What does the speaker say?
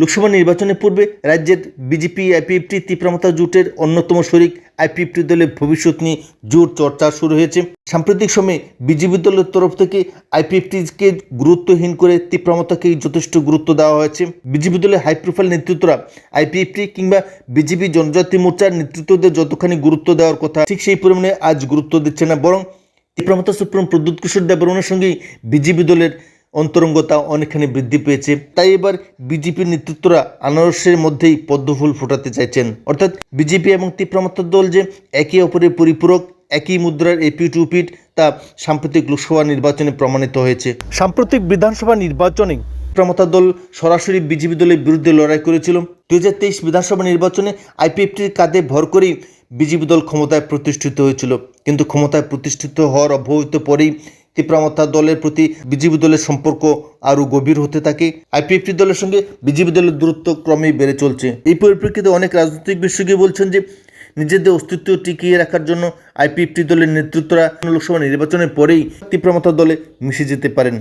লোকসভা নির্বাচনের পূর্বে রাজ্যের বিজেপি আইপিএফটি তীব্রমতা জোটের অন্যতম শরিক আইপিএফটি দলের ভবিষ্যৎ নিয়ে জোর চর্চা শুরু হয়েছে। সাম্প্রতিক সময়ে বিজেপি দলের তরফ থেকে আইপিএফটিকে গুরুত্বহীন করে তীব্রমতাকেই যথেষ্ট গুরুত্ব দেওয়া হয়েছে। বিজেপি দলের হাই প্রোফাইল নেতৃত্বরা আইপিএফটি কিংবা বিজেপি জনজাতি মোর্চার নেতৃত্বদের যতখানি গুরুত্ব দেওয়ার কথা, ঠিক সেই পরিমাণে আজ গুরুত্ব দিচ্ছে না। বরং তীব্রমতা সুপ্রিম প্রদ্যুৎ কিশোর দেববর্মনের সঙ্গেই বিজেপি দলের অন্তরঙ্গতা অনেকখানি বৃদ্ধি পেয়েছে। তাই এবার বিজেপির নেতৃত্বরা আনারসের মধ্যেই পদ্মফুল ফোটাতে চাইছেন। অর্থাৎ বিজেপি এবং তীব্রমতার দল যে একে অপরের পরিপূরক, একই মুদ্রার এপি টু পিট তা সাম্প্রতিক লোকসভা নির্বাচনে প্রমাণিত হয়েছে। সাম্প্রতিক বিধানসভা নির্বাচনে তীব্রমতা দল সরাসরি বিজেপি দলের বিরুদ্ধে লড়াই করেছিল। দু হাজার তেইশ বিধানসভা নির্বাচনে আইপিএফটির কাঁধে ভর করেই বিজেপি দল ক্ষমতায় প্রতিষ্ঠিত হয়েছিল। কিন্তু ক্ষমতায় প্রতিষ্ঠিত হওয়ার অব্যবহিত পরেই তীব্রমতা দলের প্রতি বিজেপি দলের সম্পর্ক আরও গভীর হতে থাকে। আইপিএফটি দলের সঙ্গে বিজেপি দলের দূরত্ব ক্রমেই বেড়ে চলছে। এই পরিপ্রেক্ষিতে অনেক রাজনৈতিক বিশেষজ্ঞ বলছেন যে, নিজেদের অস্তিত্ব টিকিয়ে রাখার জন্য আইপিএফটি দলের নেতৃত্বরা লোকসভা নির্বাচনের পরেই তীব্রমতা দলে মিশে যেতে পারেন।